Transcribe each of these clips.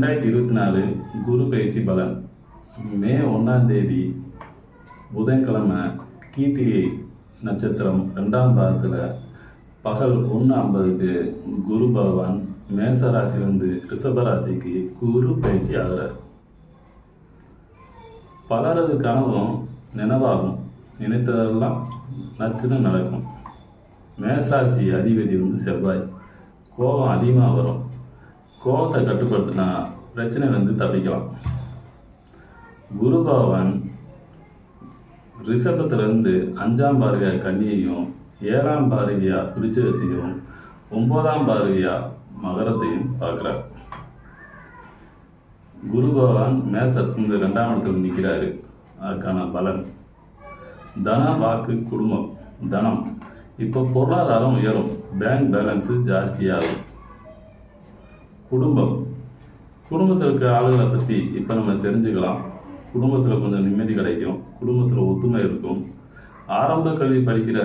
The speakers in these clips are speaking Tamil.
ரெண்டாயிரத்தி இருபத்தி நாலு குரு பயிற்சி பலன். மே ஒன்றாம் தேதி புதன்கிழமை கீர்த்திகை நட்சத்திரம் ரெண்டாம் பாகத்தில் பகல் ஒன்று ஐம்பதுக்கு குரு பகவான் மேச ராசியிலிருந்து ரிஷப ராசிக்கு குரு பயிற்சி ஆகிறார். பலரது கனவும் நினைவாகும். நினைத்ததெல்லாம் நச்சுன்னு நடக்கும். மேசராசி அதிபதி வந்து செவ்வாய். கோபம் அதிகமாக வரும். கோபத்தை கட்டுப்படுத்தினா வந்து தப்பிக்கலாம் குரு பகவான் ரிஷபத்திலிருந்து அஞ்சாம் பார்வையா கன்னியையும் ஏழாம் பார்வையா விருச்சகத்தையும் ஒன்பதாம் பார்வையா மகரத்தையும் பார்க்குறார். குரு பகவான் மேசத்திலிருந்து ரெண்டாம் இடத்துல நிற்கிறாரு அதுக்கான பலன். தன வாக்கு குடும்பம் தனம். இப்போ பொருளாதாரம் உயரும். பேங்க் பேலன்ஸு ஜாஸ்தியாகும். குடும்பம். குடும்பத்தில் இருக்க ஆளுகளை பற்றி இப்போ நம்ம தெரிஞ்சுக்கலாம். குடும்பத்தில் கொஞ்சம் நிம்மதி கிடைக்கும். குடும்பத்தில் ஒத்துமை இருக்கும். ஆரம்ப கல்வி படிக்கிற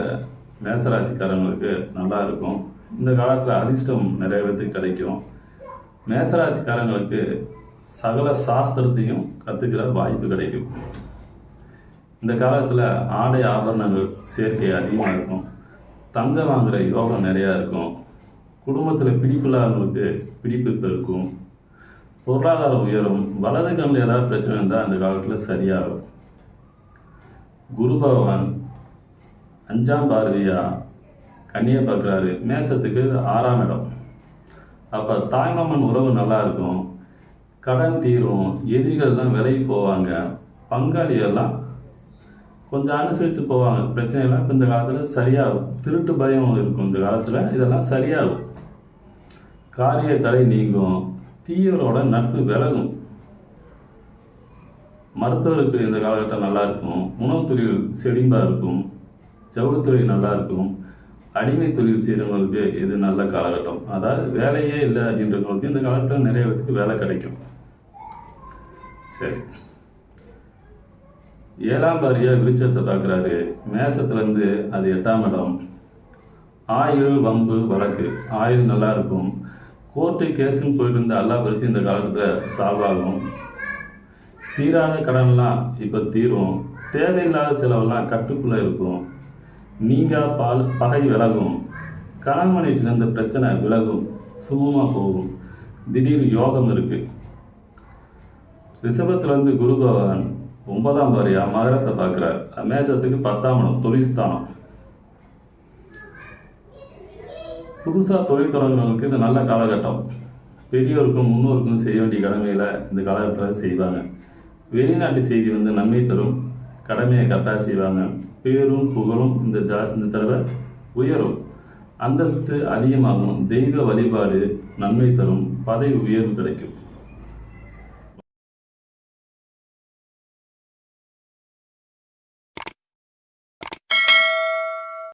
மேசராசிக்காரங்களுக்கு நல்லா இருக்கும். இந்த காலத்தில் அதிர்ஷ்டம் நிறைய பேர்த்துக்கு கிடைக்கும். மேசராசிக்காரங்களுக்கு சகல சாஸ்திரத்தையும் கற்றுக்கிற வாய்ப்பு கிடைக்கும். இந்த காலத்தில் ஆடை ஆபரணங்கள் சேர்க்கை அதிகமாக இருக்கும். தங்கம் வாங்குகிற யோகம் நிறையா இருக்கும். குடும்பத்தில் பிடிப்பில்லாதவங்களுக்கு பிடிப்பு பெருக்கும் பொருளாதாரம் உயரும். வலது கண்ணில் ஏதாவது பிரச்சனை இருந்தால் அந்த காலத்தில் சரியாகும். குரு பகவான் அஞ்சாம் பார்வையா கன்னியை பார்க்குறாரு. மேசத்துக்கு ஆறாம் இடம். அப்போ தாய்மாமன் உறவு நல்லா இருக்கும். கடன் தீரும். எதிரிகள்லாம் விலகி போவாங்க. பங்காளியெல்லாம் கொஞ்சம் அனுசரித்து போவாங்க. பிரச்சனைலாம் இப்போ இந்த காலத்தில் சரியாகும். திருட்டு பயம் இருக்கும். இந்த காலத்தில் இதெல்லாம் சரியாகும். காரிய தடை நீங்கும். தீயவரோட நட்பு விலகும். மருத்துவருக்கு இந்த காலகட்டம் நல்லா இருக்கும். உணவு தொழில் செழிம்பாக இருக்கும். ஜவுளித்துறை நல்லா இருக்கும். அடிமை தொழில் செய்கிறவங்களுக்கு இது நல்ல காலகட்டம். அதாவது வேலையே இல்லை அப்படின்றவங்களுக்கு இந்த காலத்தில் நிறைய பேருக்கு வேலை கிடைக்கும். சரி. ஏழாம் பாரியா விருச்சத்தை பார்க்குறாரு. மேசத்துலேருந்து அது எட்டாம் இடம். ஆயுள் வம்பு வழக்கு. ஆயுள் நல்லா இருக்கும். கோர்ட்டு கேஸுன்னு போயிட்டு இருந்த எல்லா பிரச்சனையும் இந்த காலத்தில் சாவாகும் தீராத கடன்லாம் இப்போ தீரும். தேவையில்லாத செலவெல்லாம் கட்டுக்குள்ளே இருக்கும். நீங்கள் பால் பகை விலகும். கணவனிட்டு இருந்த பிரச்சனை விலகும். சுமமாக போகும். திடீர் யோகம் இருக்குது ரிஷபத்துலேருந்து குரு பகவான் ஒன்பதாம் பாரியா மகரத்தை பார்க்குறார். மேசத்துக்கு பத்தாம் இடம் தொழில்ஸ்தானம் புதுசாக தொழில் தொடங்குறவங்களுக்கு இது நல்ல காலகட்டம். பெரியோருக்கும் முன்னோருக்கும் செய்ய வேண்டிய கடமையில் இந்த காலகட்டத்தில் செய்வாங்க. வெளிநாட்டு செய்தி வந்து நன்மை தரும் கடமையை கரெக்டாக செய்வாங்க. பேரும் புகழும் இந்த ஜா இந்த தடவை உயரும். அந்தஸ்து அதிகமாகும் தெய்வ வழிபாடு நன்மை தரும் பதவி உயர்வு கிடைக்கும்.